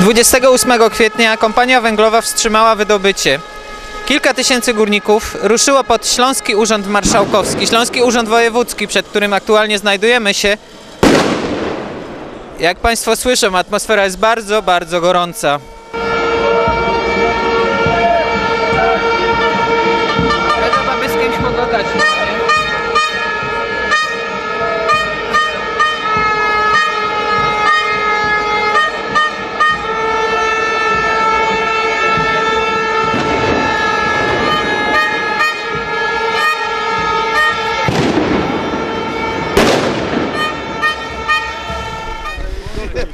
28 kwietnia kompania węglowa wstrzymała wydobycie. Kilka tysięcy górników ruszyło pod Śląski Urząd Marszałkowski, Śląski Urząd Wojewódzki, przed którym aktualnie znajdujemy się. Jak Państwo słyszą, atmosfera jest bardzo, bardzo gorąca.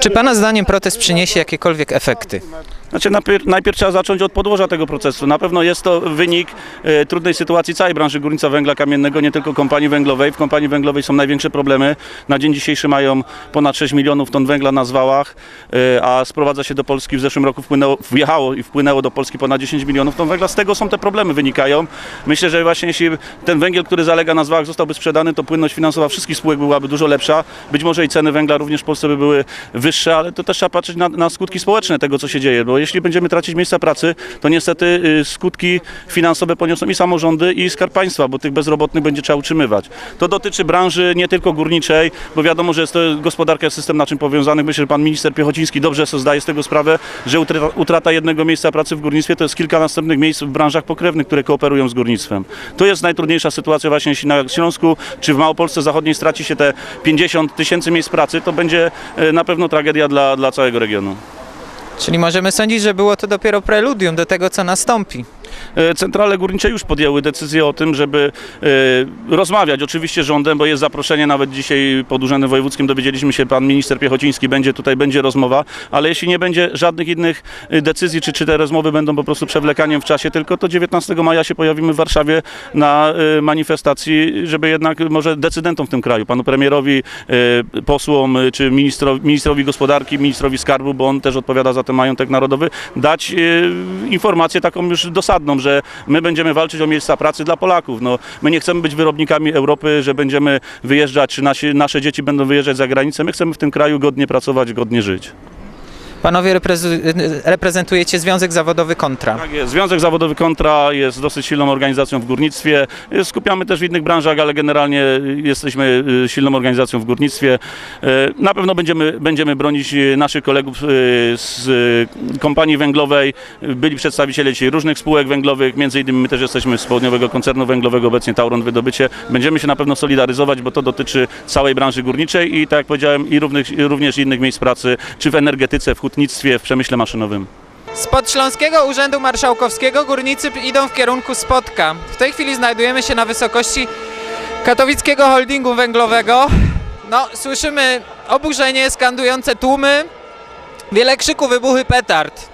Czy Pana zdaniem protest przyniesie jakiekolwiek efekty? Znaczy najpierw, najpierw trzeba zacząć od podłoża tego procesu. Na pewno jest to wynik e, trudnej sytuacji całej branży górnictwa węgla kamiennego, nie tylko kompanii węglowej. W kompanii węglowej są największe problemy. Na dzień dzisiejszy mają ponad 6 milionów ton węgla na zwałach, e, a sprowadza się do Polski w zeszłym roku wpłynęło, wjechało i wpłynęło do Polski ponad 10 milionów ton węgla. Z tego są te problemy wynikają. Myślę, że właśnie jeśli ten węgiel, który zalega na zwałach zostałby sprzedany, to płynność finansowa wszystkich spółek byłaby dużo lepsza. Być może i ceny węgla również w Polsce by były wyższe, ale to też trzeba patrzeć na, na skutki społeczne tego, co się dzieje, bo jeśli będziemy tracić miejsca pracy, to niestety y, skutki finansowe poniosą i samorządy, i skarb państwa, bo tych bezrobotnych będzie trzeba utrzymywać. To dotyczy branży nie tylko górniczej, bo wiadomo, że jest to gospodarka, system naczyń powiązanych. Myślę, że pan minister Piechociński dobrze sobie zdaje z tego sprawę, że utrata, jednego miejsca pracy w górnictwie to jest kilka następnych miejsc w branżach pokrewnych, które kooperują z górnictwem. To jest najtrudniejsza sytuacja właśnie, jeśli na Śląsku czy w Małopolsce Zachodniej straci się te 50 tysięcy miejsc pracy, to będzie e, na pewno tragedia dla, dla całego regionu. Czyli możemy sądzić, że było to dopiero preludium do tego, co nastąpi. E, Centrale górnicze już podjęły decyzję o tym, żeby e, rozmawiać oczywiście z rządem, bo jest zaproszenie nawet dzisiaj pod Urzędem Wojewódzkim, dowiedzieliśmy się, pan minister Piechociński będzie tutaj, będzie rozmowa, ale jeśli nie będzie żadnych innych e, decyzji, czy, czy te rozmowy będą po prostu przewlekaniem w czasie, tylko to 19 maja się pojawimy w Warszawie na manifestacji, żeby jednak może decydentom w tym kraju, panu premierowi, posłom, czy ministrowi, ministrowi gospodarki, ministrowi skarbu, bo on też odpowiada za ten majątek narodowy, dać informację taką już dosadną, że my będziemy walczyć o miejsca pracy dla Polaków. No, my nie chcemy być wyrobnikami Europy, że będziemy wyjeżdżać, nasi, nasze dzieci będą wyjeżdżać za granicę. My chcemy w tym kraju godnie pracować, godnie żyć. Panowie reprezentujecie Związek Zawodowy Kontra. Tak jest. Związek Zawodowy Kontra jest dosyć silną organizacją w górnictwie. Skupiamy też w innych branżach, ale generalnie jesteśmy y, silną organizacją w górnictwie. Y, Na pewno będziemy, będziemy bronić y, naszych kolegów z kompanii węglowej. Byli przedstawiciele dzisiaj różnych spółek węglowych, między innymi my też jesteśmy z południowego koncernu węglowego, obecnie Tauron Wydobycie. Będziemy się na pewno solidaryzować, bo to dotyczy całej branży górniczej i tak jak powiedziałem i równych, i również innych miejsc pracy, czy w energetyce, w w przemyśle maszynowym. Spod Śląskiego Urzędu Marszałkowskiego górnicy idą w kierunku Spotka. W tej chwili znajdujemy się na wysokości katowickiego holdingu węglowego. No, słyszymy oburzenie, skandujące tłumy, wiele krzyku, wybuchy petard.